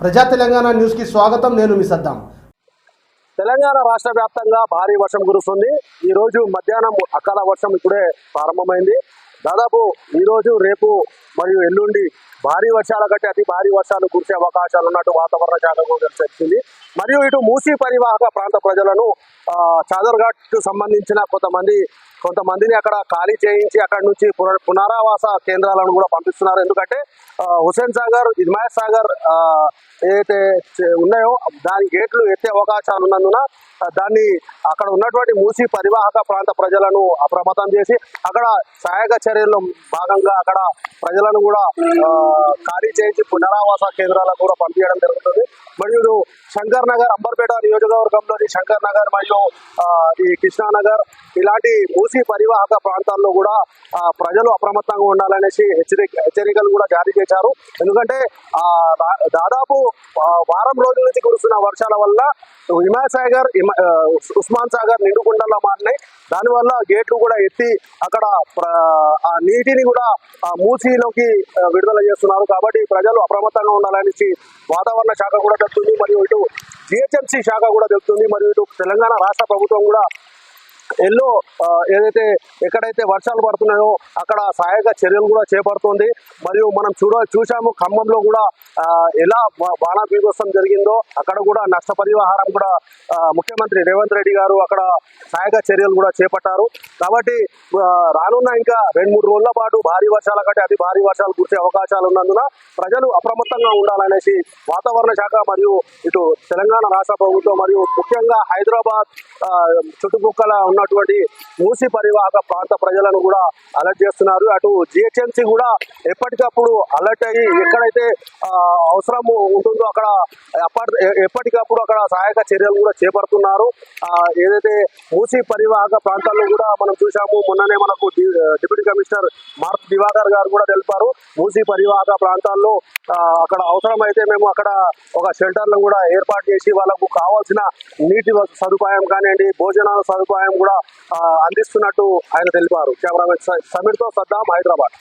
ప్రజా తెలంగాణ న్యూస్కి స్వాగతం నేను మీ సద్దాం. తెలంగాణ రాష్ట్ర వ్యాప్తంగా భారీ వర్షం కురుస్తుంది. ఈ రోజు మధ్యాహ్నం అకాల వర్షం ఇప్పుడే ప్రారంభమైంది. దాదాపు ఈ రోజు రేపు మరియు ఎల్లుండి భారీ వర్షాల కంటే అతి భారీ వర్షాలు కురిసే అవకాశాలు ఉన్నట్టు వాతావరణ శాఖ కూడా మరియు ఇటు మూసీ పరివాహక ప్రాంత ప్రజలను చాదర్ఘాట్కు సంబంధించిన కొంతమంది కొంతమందిని అక్కడ ఖాళీ చేయించి అక్కడ నుంచి పున- పునరావాస కేంద్రాలను కూడా పంపిస్తున్నారు. ఎందుకంటే హుసేన్ సాగర్ ఇజ్మాయత్ సాగర్ ఏదైతే ఉన్నాయో దాని గేట్లు ఎత్తే అవకాశాలు ఉన్నందున దాన్ని అక్కడ ఉన్నటువంటి మూసి పరివాహక ప్రాంత ప్రజలను అప్రమత్తం చేసి అక్కడ సహాయక చర్యల్లో భాగంగా అక్కడ ప్రజలను కూడా ఖాళీ చేయించి పునరావాస కేంద్రాలకు కూడా పంపించడం జరుగుతుంది. మరియు శంకర్ నగర్ అంబర్పేట నియోజకవర్గంలోని శంకర్ నగర్ మరియు ఈ కృష్ణానగర్ ఇలాంటి మూసి పరివాహక ప్రాంతాల్లో కూడా ప్రజలు అప్రమత్తంగా ఉండాలనేసి హెచ్చరిక హెచ్చరికలు కూడా జారీ చేశారు. ఎందుకంటే దాదాపు వారం రోజుల నుంచి కురుస్తున్న వర్షాల వల్ల హిమాయత్ సాగర్ ఉస్మాన్ సాగర్ నిండుకుండలా మారినాయి. దానివల్ల గేట్లు కూడా ఎత్తి అక్కడ ఆ నీటిని కూడా ఆ మూసీలోకి విడుదల చేస్తున్నారు. కాబట్టి ప్రజలు అప్రమత్తంగా ఉండాలనేసి వాతావరణ శాఖ కూడా చెప్తుంది. మరియు ఇటు జిహెచ్ఎంసీ శాఖ కూడా చెప్తుంది. మరియు ఇటు తెలంగాణ రాష్ట్ర ప్రభుత్వం కూడా ఎల్లో ఏదైతే ఎక్కడైతే వర్షాలు పడుతున్నాయో అక్కడ సహాయక చర్యలు కూడా చేపడుతుంది. మరియు మనం చూడ చూసాము ఖమ్మంలో కూడా ఎలా బాణా బీభత్సం జరిగిందో అక్కడ కూడా నష్టపరిహారం కూడా ముఖ్యమంత్రి రేవంత్ రెడ్డి గారు అక్కడ సహాయక చర్యలు కూడా చేపట్టారు. కాబట్టి రానున్న ఇంకా రెండు మూడు రోజుల పాటు భారీ వర్షాల కంటే అతి భారీ వర్షాలు కురిసే అవకాశాలు ఉన్నందున ప్రజలు అప్రమత్తంగా ఉండాలనేసి వాతావరణ శాఖ మరియు ఇటు తెలంగాణ రాష్ట్ర ప్రభుత్వం మరియు ముఖ్యంగా హైదరాబాద్ చుట్టుపక్కల ఉన్న ఉన్నటువంటి మూసి పరివాహక ప్రాంత ప్రజలను కూడా అలర్ట్ చేస్తున్నారు. అటు జిహెచ్ఎంసీ కూడా ఎప్పటికప్పుడు అలర్ట్ అయ్యి ఎక్కడైతే అవసరం ఉంటుందో అక్కడ ఎప్పటికప్పుడు అక్కడ సహాయక చర్యలు కూడా చేపడుతున్నారు. ఏదైతే మూసి పరివాహక ప్రాంతాల్లో కూడా మనం చూసాము మొన్ననే మనకు డిప్యూటీ కమిషనర్ మార్క్ దివాకర్ గారు కూడా తెలిపారు. మూసి పరివాహక ప్రాంతాల్లో అక్కడ అవసరమైతే మేము అక్కడ ఒక షెల్టర్లను కూడా ఏర్పాటు చేసి వాళ్ళకు కావాల్సిన నీటి వ- సదుపాయం కానివ్వండి భోజనాల సదుపాయం కూడా ఆ, అందిస్తున్నట్టు ఆయన తెలిపారు. కెమెరామెన్ సమీర్తో సద్దాం హైదరాబాద్.